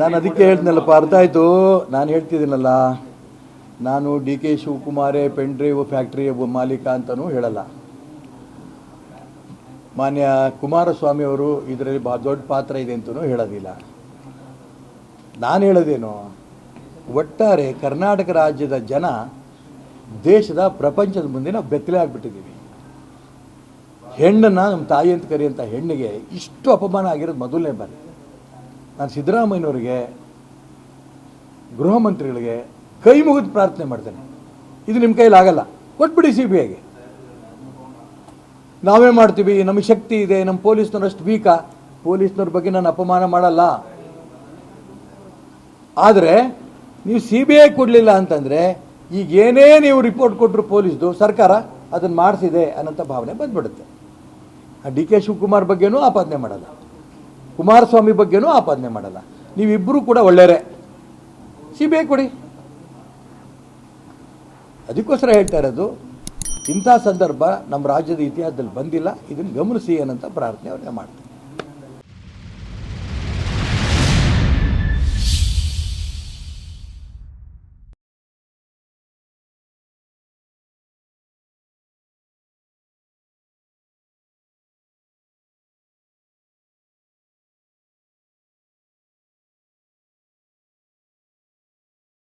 ನಾನು ಅದಕ್ಕೆ ಹೇಳ್ತೀನಲ್ಲಪ್ಪ ಅರ್ಥ ಆಯಿತು? ನಾನು ಹೇಳ್ತಿದ್ದೀನಲ್ಲ ನಾನು ಡಿ ಕೆ ಶಿವಕುಮಾರೇ ಪೆನ್ ಡ್ರೈವ್ ಫ್ಯಾಕ್ಟ್ರಿ ಮಾಲೀಕ ಅಂತಲೂ ಹೇಳಲ್ಲ. ಮಾನ್ಯ ಕುಮಾರಸ್ವಾಮಿ ಅವರು ಇದರಲ್ಲಿ ಬಹಳ ದೊಡ್ಡ ಪಾತ್ರ ಇದೆ ಅಂತಲೂ ಹೇಳೋದಿಲ್ಲ. ನಾನು ಹೇಳೋದೇನು ಒಟ್ಟಾರೆ ಕರ್ನಾಟಕ ರಾಜ್ಯದ ಜನ ದೇಶದ ಪ್ರಪಂಚದ ಮುಂದೆ ನಾವು ಬೆತ್ತಲೆ ಆಗಿಬಿಟ್ಟಿದ್ದೀವಿ. ಹೆಣ್ಣನ್ನು ನಮ್ಮ ತಾಯಿ ಅಂತ ಕರೆಯುವಂಥ ಹೆಣ್ಣಿಗೆ ಇಷ್ಟು ಅಪಮಾನ ಆಗಿರೋದು ಮೊದಲನೇ ಬಾರಿ. ನಾನು ಸಿದ್ದರಾಮಯ್ಯನವರಿಗೆ, ಗೃಹ ಮಂತ್ರಿಗಳಿಗೆ ಕೈ ಮುಗಿದು ಪ್ರಾರ್ಥನೆ ಮಾಡ್ತೇನೆ. ಇದು ನಿಮ್ಮ ಕೈಲಿ ಆಗಲ್ಲ. ಕೊಟ್ಬಿಡಿ ಸಿ ಬಿ ಐಗೆ ನಾವೇ ಮಾಡ್ತೀವಿ, ನಮಗೆ ಶಕ್ತಿ ಇದೆ, ನಮ್ಮ ಪೊಲೀಸ್ನವ್ರು ಅಷ್ಟು ವೀಕಾ. ಪೊಲೀಸ್ನವ್ರ ಬಗ್ಗೆ ನಾನು ಅಪಮಾನ ಮಾಡಲ್ಲ. ಆದರೆ, ನೀವು ಸಿ ಬಿ ಐ ಕೊಡಲಿಲ್ಲ ಅಂತಂದರೆ, ಈಗ ಏನೇ ನೀವು ರಿಪೋರ್ಟ್ ಕೊಟ್ಟರು ಪೊಲೀಸ್ದು, ಸರ್ಕಾರ ಅದನ್ನು ಮಾಡಿಸಿದೆ ಅನ್ನೋಂಥ ಭಾವನೆ ಬಂದ್ಬಿಡುತ್ತೆ. ಡಿ ಕೆ ಶಿವಕುಮಾರ್ ಬಗ್ಗೆನೂ ಆಪಾದನೆ ಮಾಡಲ್ಲ. ಕುಮಾರಸ್ವಾಮಿ ಬಗ್ಗೆನೂ ಆಪಾದನೆ ಮಾಡಲ್ಲ. ನೀವಿಬ್ಬರೂ ಕೂಡ ಒಳ್ಳೆಯರೇ. ಸಿ ಕೊಡಿ. ಅದಕ್ಕೋಸ್ಕರ ಹೇಳ್ತಾ ಇರೋದು, ಇಂಥ ಸಂದರ್ಭ ನಮ್ಮ ರಾಜ್ಯದ ಇತಿಹಾಸದಲ್ಲಿ ಬಂದಿಲ್ಲ. ಇದನ್ನು ಗಮನಿಸಿ ಏನಂತ ಪ್ರಾರ್ಥನೆ ಅವ್ರಿಗೆ ಮಾಡ್ತಾರೆ